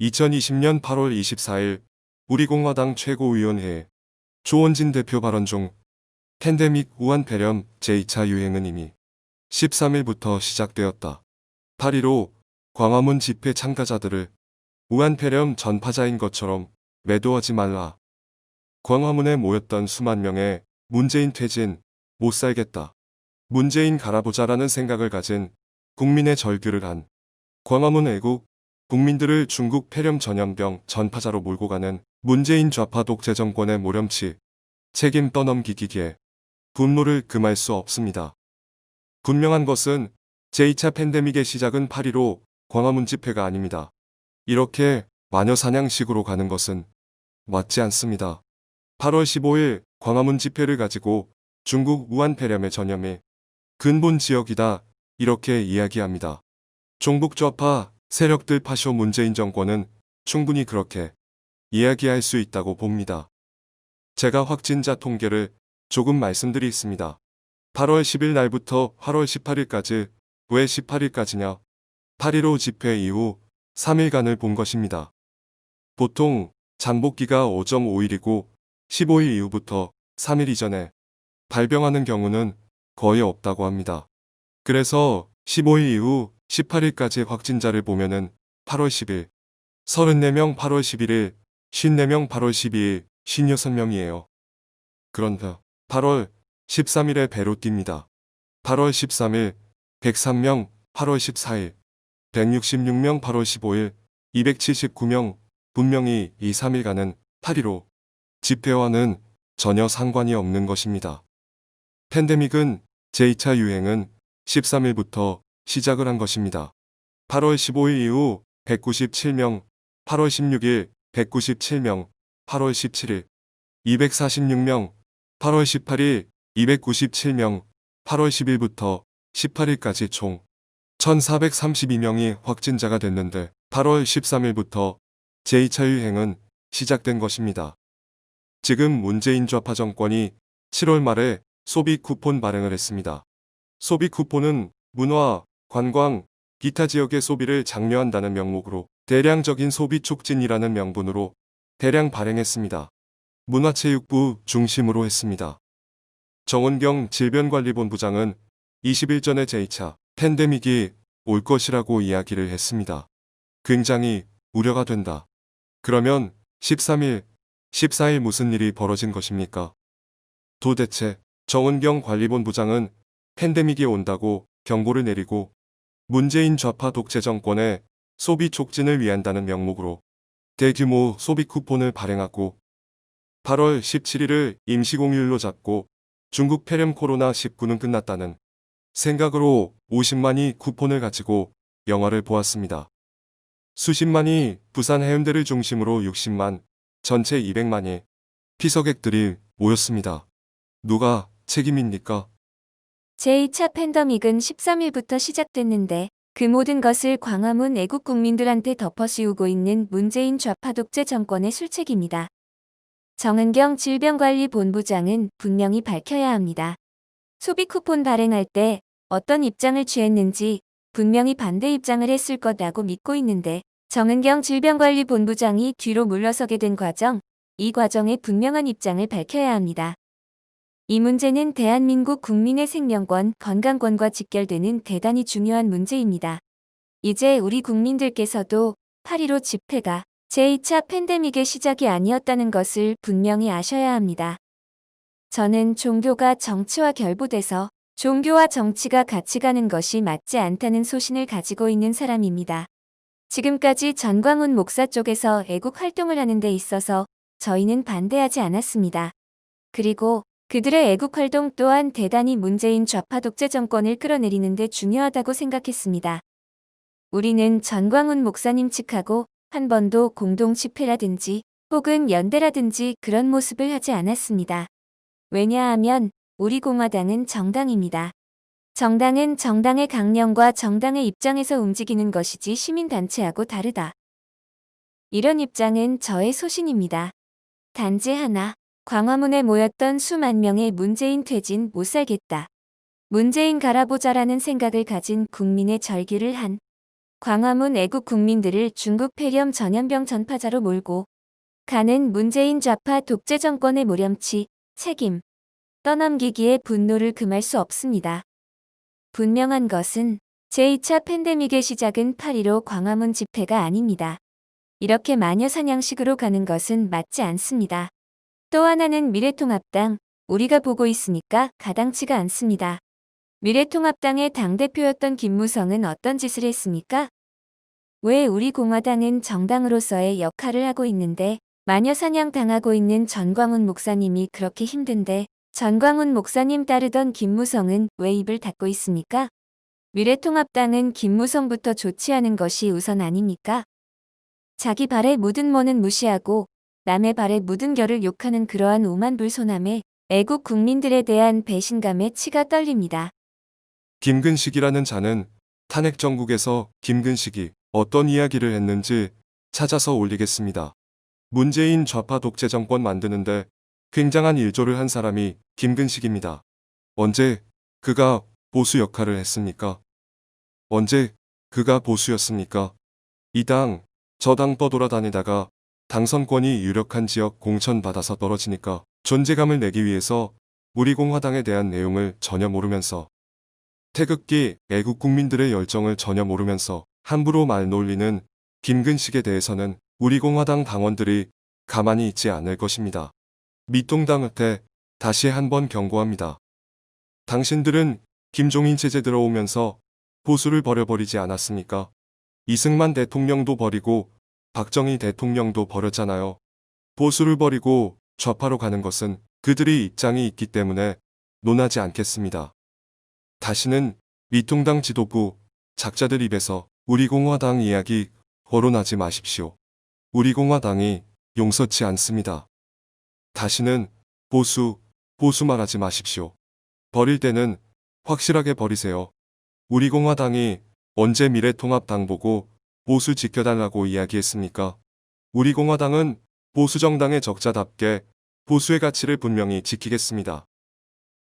2020년 8월 24일 우리공화당 최고위원회 조원진 대표 발언 중 팬데믹 우한 폐렴 제2차 유행은 이미 13일부터 시작되었다. 8.15 광화문 집회 참가자들을 우한 폐렴 전파자인 것처럼 매도하지 말라. 광화문에 모였던 수만 명의 문재인 퇴진, 못 살겠다. 문재인 갈아보자라는 생각을 가진 국민의 절규를 한 광화문 애국 국민들을 중국 폐렴 전염병 전파자로 몰고 가는 문재인 좌파 독재 정권의 모렴치 책임 떠넘기기에 분노를 금할 수 없습니다. 분명한 것은 제2차 팬데믹의 시작은 8.15 광화문 집회가 아닙니다. 이렇게 마녀 사냥식으로 가는 것은 맞지 않습니다. 8월 15일 광화문 집회를 가지고 중국 우한 폐렴의 전염의 근본 지역이다 이렇게 이야기합니다. 종북 좌파 세력들 파쇼 문재인 정권은 충분히 그렇게 이야기할 수 있다고 봅니다. 제가 확진자 통계를 조금 말씀드리겠습니다. 8월 10일 날부터 8월 18일까지 왜 18일까지냐? 8.15 집회 이후 3일간을 본 것입니다. 보통 잠복기가 5.5일이고 15일 이후부터 3일 이전에 발병하는 경우는 거의 없다고 합니다. 그래서 15일 이후 18일까지 확진자를 보면은 8월 10일 34명 8월 11일 54명 8월 12일 56명이에요. 그런데 8월 13일에 배로 뜁니다. 8월 13일 103명 8월 14일 166명 8월 15일 279명 분명히 이 3일간은 8.15 집회와는 전혀 상관이 없는 것입니다. 팬데믹은 제2차 유행은 13일부터 시작을 한 것입니다. 8월 15일 이후 197명, 8월 16일 197명, 8월 17일 246명, 8월 18일 297명, 8월 10일부터 18일까지 총 1432명이 확진자가 됐는데 8월 13일부터 제2차 유행은 시작된 것입니다. 지금 문재인 좌파 정권이 7월 말에 소비 쿠폰 발행을 했습니다. 소비 쿠폰은 문화, 관광, 기타 지역의 소비를 장려한다는 명목으로 대량적인 소비 촉진이라는 명분으로 대량 발행했습니다. 문화체육부 중심으로 했습니다. 정은경 질병관리본부장은 20일 전에 제2차 팬데믹이 올 것이라고 이야기를 했습니다. 굉장히 우려가 된다. 그러면 13일, 14일 무슨 일이 벌어진 것입니까? 도대체 정은경 관리본부장은 팬데믹이 온다고 경고를 내리고 문재인 좌파 독재 정권의 소비 촉진을 위한다는 명목으로 대규모 소비 쿠폰을 발행하고 8월 17일을 임시공휴일로 잡고 중국 폐렴 코로나19는 끝났다는 생각으로 50만이 쿠폰을 가지고 영화를 보았습니다. 수십만이 부산 해운대를 중심으로 60만, 전체 200만이 피서객들이 모였습니다. 누가 책임입니까? 제2차 팬데믹은 13일부터 시작됐는데 그 모든 것을 광화문 애국 국민들한테 덮어씌우고 있는 문재인 좌파 독재 정권의 술책입니다. 정은경 질병관리본부장은 분명히 밝혀야 합니다. 소비 쿠폰 발행할 때 어떤 입장을 취했는지 분명히 반대 입장을 했을 거라고 믿고 있는데 정은경 질병관리본부장이 뒤로 물러서게 된 과정, 이 과정에 분명한 입장을 밝혀야 합니다. 이 문제는 대한민국 국민의 생명권, 건강권과 직결되는 대단히 중요한 문제입니다. 이제 우리 국민들께서도 8.15 집회가 제2차 팬데믹의 시작이 아니었다는 것을 분명히 아셔야 합니다. 저는 종교가 정치와 결부돼서 종교와 정치가 같이 가는 것이 맞지 않다는 소신을 가지고 있는 사람입니다. 지금까지 전광훈 목사 쪽에서 애국 활동을 하는 데 있어서 저희는 반대하지 않았습니다. 그리고 그들의 애국 활동 또한 대단히 문재인 좌파 독재 정권을 끌어내리는 데 중요하다고 생각했습니다. 우리는 전광훈 목사님 측하고 한 번도 공동 집회라든지 혹은 연대라든지 그런 모습을 하지 않았습니다. 왜냐하면 우리 공화당은 정당입니다. 정당은 정당의 강령과 정당의 입장에서 움직이는 것이지 시민단체하고 다르다. 이런 입장은 저의 소신입니다. 단지 하나, 광화문에 모였던 수만 명의 문재인 퇴진 못 살겠다. 문재인 갈아보자라는 생각을 가진 국민의 절규를 한 광화문 애국 국민들을 중국 폐렴 전염병 전파자로 몰고 가는 문재인 좌파 독재 정권의 모렴치, 책임, 떠넘기기에 분노를 금할 수 없습니다. 분명한 것은 제2차 팬데믹의 시작은 8.15 광화문 집회가 아닙니다. 이렇게 마녀 사냥식으로 가는 것은 맞지 않습니다. 또 하나는 미래통합당, 우리가 보고 있으니까 가당치가 않습니다. 미래통합당의 당대표였던 김무성은 어떤 짓을 했습니까? 왜 우리 공화당은 정당으로서의 역할을 하고 있는데 마녀 사냥 당하고 있는 전광훈 목사님이 그렇게 힘든데 전광훈 목사님 따르던 김무성은 왜 입을 닫고 있습니까? 미래통합당은 김무성부터 조치하는 것이 우선 아닙니까? 자기 발에 묻은 뭐는 무시하고 남의 발에 묻은 결을 욕하는 그러한 오만불손함에 애국 국민들에 대한 배신감에 치가 떨립니다. 김근식이라는 자는 탄핵 정국에서 김근식이 어떤 이야기를 했는지 찾아서 올리겠습니다. 문재인 좌파 독재 정권 만드는데 굉장한 일조를 한 사람이 김근식입니다. 언제 그가 보수 역할을 했습니까? 언제 그가 보수였습니까? 이 당, 저당 떠돌아다니다가 당선권이 유력한 지역 공천 받아서 떨어지니까 존재감을 내기 위해서 우리 공화당에 대한 내용을 전혀 모르면서 태극기 애국 국민들의 열정을 전혀 모르면서 함부로 말 놀리는 김근식에 대해서는 우리 공화당 당원들이 가만히 있지 않을 것입니다. 미통당한테 다시 한번 경고합니다. 당신들은 김종인 체제 들어오면서 보수를 버려버리지 않았습니까? 이승만 대통령도 버리고 박정희 대통령도 버렸잖아요. 보수를 버리고 좌파로 가는 것은 그들의 입장이 있기 때문에 논하지 않겠습니다. 다시는 미통당 지도부 작자들 입에서 우리 공화당 이야기 거론하지 마십시오. 우리 공화당이 용서치 않습니다. 다시는 보수, 보수 말하지 마십시오. 버릴 때는 확실하게 버리세요. 우리 공화당이 언제 미래통합당 보고 보수 지켜달라고 이야기했습니까? 우리 공화당은 보수 정당의 적자답게 보수의 가치를 분명히 지키겠습니다.